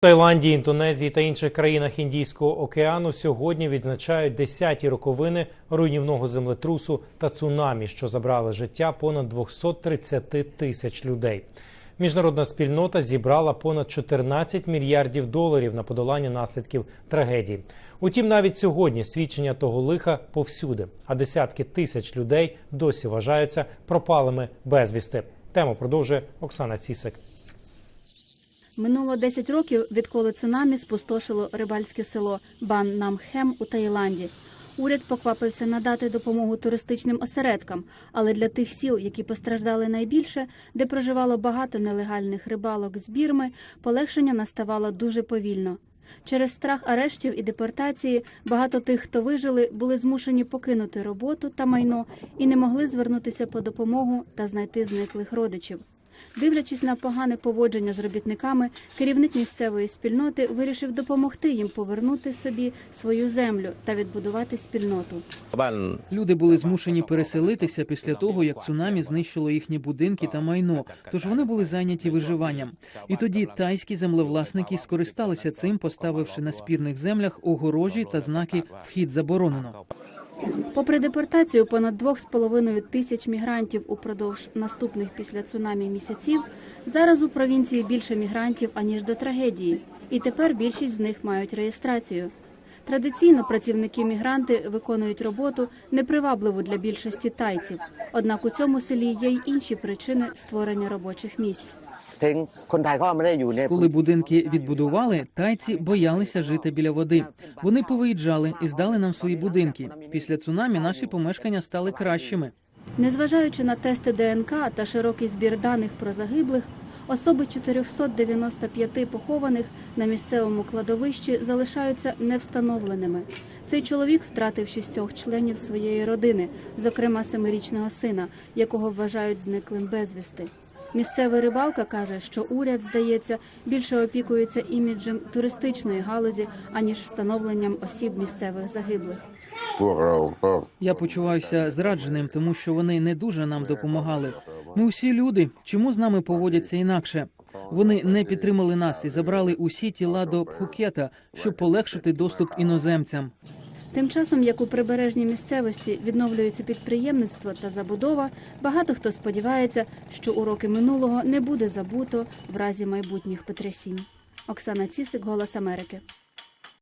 Таїланді, Індонезії та інших країнах Індійського океану сьогодні відзначають 10-ті роковини руйнівного землетрусу та цунамі, що забрали життя понад 230 тисяч людей. Міжнародна спільнота зібрала понад 14 мільярдів доларів на подолання наслідків трагедії. Утім, навіть сьогодні свідчення того лиха повсюди, а десятки тисяч людей досі вважаються пропалими безвісти. Тему продовжує Оксана Цісик. Минуло 10 років, відколи цунамі спустошило рибальське село Бан Намхем у Таїланді. Уряд поквапився надати допомогу туристичним осередкам, але для тих сіл, які постраждали найбільше, де проживало багато нелегальних рибалок з Бірми, полегшення наставало дуже повільно. Через страх арештів і депортації багато тих, хто вижили, були змушені покинути роботу та майно і не могли звернутися по допомогу та знайти зниклих родичів. Дивлячись на погане поводження з робітниками, керівник місцевої спільноти вирішив допомогти їм повернути собі свою землю та відбудувати спільноту. Люди були змушені переселитися після того, як цунамі знищило їхні будинки та майно. Тож вони були зайняті виживанням. І тоді тайські землевласники скористалися цим, поставивши на спірних землях огорожі та знаки Вхід заборонено. Попри депортацію понад 2,5 тисяч мігрантів упродовж наступних після цунамі місяців, зараз у провінції більше мігрантів аніж до трагедії, і тепер більшість з них мають реєстрацію. Традиційно працівники-мігранти виконують роботу непривабливу для більшості тайців. Однак у цьому селі є й інші причини створення робочих місць. Коли будинки відбудували, тайці боялися жити біля води. Вони повиїжджали і здали нам свої будинки. Після цунамі наші помешкання стали кращими. Незважаючи на тести ДНК та широкий збір даних про загиблих, особи 495 похованих на місцевому кладовищі залишаються невстановленими. Цей чоловік втратив шістьох членів своєї родини, зокрема семирічного сина, якого вважають зниклим безвісти. Місцева рибалка каже, що уряд здається більше опікується іміджем туристичної галузі аніж встановленням осіб місцевих загиблих. Я почуваюся зрадженим, тому що вони не дуже нам допомагали. Ми усі люди. Чому з нами поводяться інакше? Вони не підтримали нас і забрали усі тіла до Пхукета, щоб полегшити доступ іноземцям. Тим часом, як у прибережній місцевості відновлюється підприємництво та забудова, багато хто сподівається, що уроки минулого не буде забуто в разі майбутніх потрясінь. Оксана Цісик, Голос Америки.